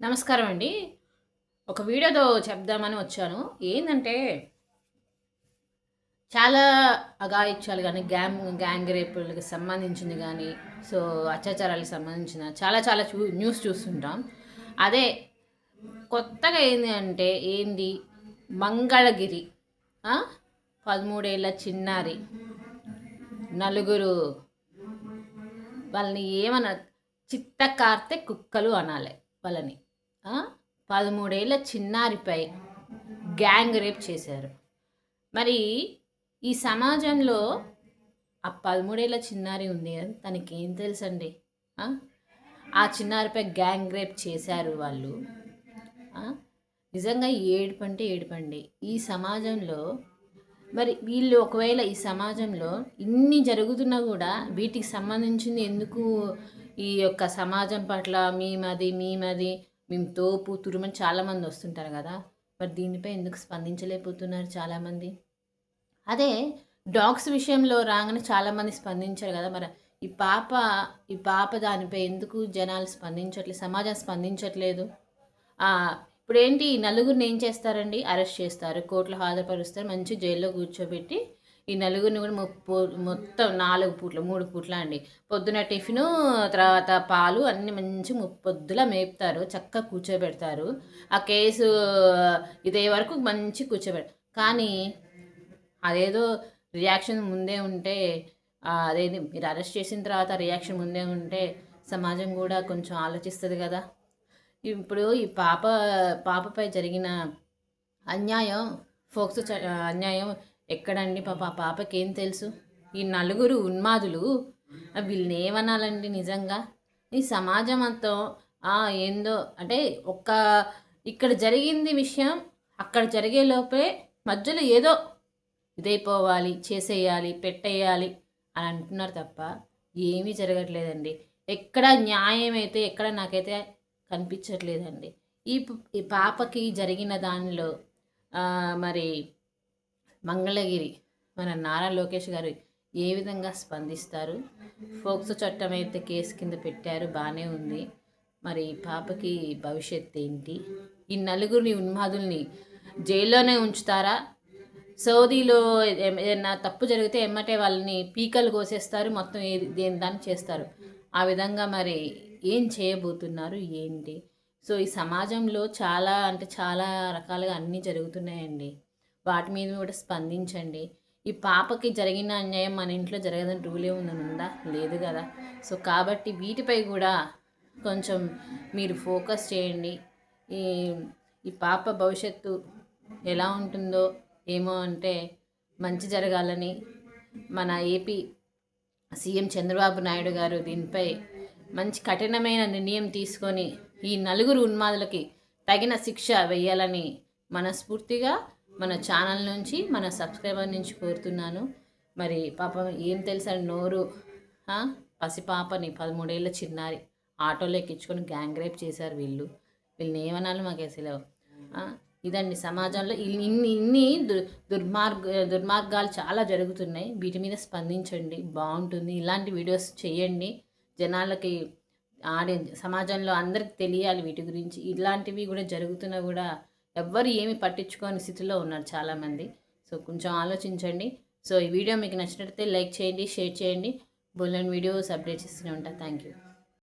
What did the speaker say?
నమస్కారం అండి ఒక వీడియోతో చెప్దామని వచ్చాను. ఏంటంటే చాలా అగాయిత్యాలు కానీ గ్యాంగ్ గ్యాంగ్ రేపులకు సంబంధించింది కానీ సో అత్యాచారాలకు సంబంధించిన చాలా చాలా చూ న్యూస్ చూస్తుంటాం. అదే కొత్తగా ఏంది అంటే ఏంది? మంగళగిరి పదమూడేళ్ళ చిన్నారి నలుగురు వాళ్ళని ఏమన్నా చిత్త కార్తె కుక్కలు అనాలి వాళ్ళని. పదమూడేళ్ళ పదమూడేళ్ళ చిన్నారిపై గ్యాంగ్ రేప్ చేశారు. మరి ఈ సమాజంలో ఆ పదమూడేళ్ళ చిన్నారి ఉంది కదా తనకి ఏం తెలుసండి? ఆ? చిన్నారిపై గ్యాంగ్ రేప్ చేశారు వాళ్ళు. నిజంగా ఏడుపు అంటే ఏడుపండి. ఈ సమాజంలో మరి వీళ్ళు ఒకవేళ ఈ సమాజంలో ఇన్ని జరుగుతున్నా కూడా వీటికి సంబంధించింది ఎందుకు ఈ యొక్క సమాజం పట్ల మేమది మేమది మేము తోపు తురుమని చాలామంది వస్తుంటారు కదా. మరి దీనిపై ఎందుకు స్పందించలేకపోతున్నారు చాలామంది? అదే డాగ్స్ విషయంలో రాగానే చాలామంది స్పందించారు కదా. మరి ఈ పాప ఈ పాప దానిపై ఎందుకు జనాలు స్పందించట్లేదు సమాజం స్పందించట్లేదు? ఇప్పుడు ఏంటి నలుగురిని ఏం చేస్తారండి? అరెస్ట్ చేస్తారు కోర్టులో హాజరుపరుస్తారు మంచి జైల్లో కూర్చోబెట్టి ఈ నలుగురిని కూడా మొత్తం నాలుగు పూట్ల మూడు పూట్ల అండి. పొద్దున టిఫిను తర్వాత పాలు అన్ని మంచి పొద్దులా మేపుతారు చక్కగా కూర్చోబెడతారు. ఆ కేసు ఇదే వరకు మంచి కూర్చోబెడతారు కానీ అదేదో రియాక్షన్ ముందే ఉంటే అదేది మీరు అరెస్ట్ చేసిన తర్వాత రియాక్షన్ ముందే ఉంటే సమాజం కూడా కొంచెం ఆలోచిస్తుంది కదా. ఇప్పుడు ఈ పాప పాపపై జరిగిన అన్యాయం ఫోక్స్ అన్యాయం ఎక్కడండి పాప? ఆ పాపకి ఏం తెలుసు? ఈ నలుగురు ఉన్మాదులు ఆ వీళ్ళని ఏమనాలండి నిజంగా? ఈ సమాజం అంతా ఆ, ఏందో అంటే ఒక్క ఇక్కడ జరిగింది విషయం అక్కడ జరిగే లోపే మధ్యలో ఏదో ఇదైపోవాలి చేసేయాలి పెట్టేయాలి అని అంటున్నారు తప్ప ఏమీ జరగట్లేదండి. ఎక్కడ న్యాయం అయితే ఎక్కడ నాకైతే కనిపించట్లేదండి. ఈ ఈ పాపకి జరిగిన దానిలో మరి మంగళగిరి మన నారా లోకేష్ గారు ఏ విధంగా స్పందిస్తారు? ఫోక్స్ చట్టం అయితే కేసు కింద పెట్టారు బాగానే ఉంది. మరి పాపకి భవిష్యత్ ఏంటి? ఈ నలుగురిని ఉన్మాదుల్ని జైల్లోనే ఉంచుతారా? సౌదీలో ఏదైనా తప్పు జరిగితే ఎమ్మటే వాళ్ళని పీకలు కోసేస్తారు మొత్తం ఏది దేని దాన్ని చేస్తారు? ఆ విధంగా మరి ఏం చేయబోతున్నారు ఏంటి? సో ఈ సమాజంలో చాలా అంటే చాలా రకాలుగా అన్నీ జరుగుతున్నాయండి. వాటి మీద కూడా స్పందించండి. ఈ పాపకి జరిగిన అన్యాయం మన ఇంట్లో జరగదని రూలే ఏముందని ఉందా? లేదు కదా. సో కాబట్టి వీటిపై కూడా కొంచెం మీరు ఫోకస్ చేయండి. ఈ ఈ పాప భవిష్యత్తు ఎలా ఉంటుందో ఏమో అంటే మంచి జరగాలని మన ఏపీ సీఎం చంద్రబాబు నాయుడు గారు దీనిపై మంచి కఠినమైన నిర్ణయం తీసుకొని ఈ నలుగురు ఉన్మాదులకి తగిన శిక్ష వేయాలని మనస్ఫూర్తిగా మన ఛానల్ నుంచి మన సబ్స్క్రైబర్ నుంచి కోరుతున్నాను. మరి పాపం ఏం తెలుసండి నోరు పసిపాపని పదమూడేళ్ళ చిన్నారి ఆటోలో ఎక్కించుకొని గ్యాంగ్ రేప్ చేశారు వీళ్ళు. వీళ్ళని ఏమనాలి మాకు అసలు? ఇదండి సమాజంలో ఇన్ని ఇన్ని దుర్ దుర్మార్గ దుర్మార్గాలు చాలా జరుగుతున్నాయి. వీటి మీద స్పందించండి బాగుంటుంది. ఇలాంటి వీడియోస్ చేయండి. జనాలకి ఆడియన్స్ సమాజంలో అందరికి తెలియాలి వీటి గురించి. ఇలాంటివి కూడా జరుగుతున్నా కూడా ఎవ్వరు ఏమి పట్టించుకోని స్థితిలో ఉన్నారు చాలామంది. సో కొంచెం ఆలోచించండి. సో ఈ వీడియో మీకు నచ్చినట్లయితే లైక్ చేయండి షేర్ చేయండి. బుల్లెన్ వీడియోస్ అప్డేట్ చేస్తూనే ఉంటాను థ్యాంక్ యూ.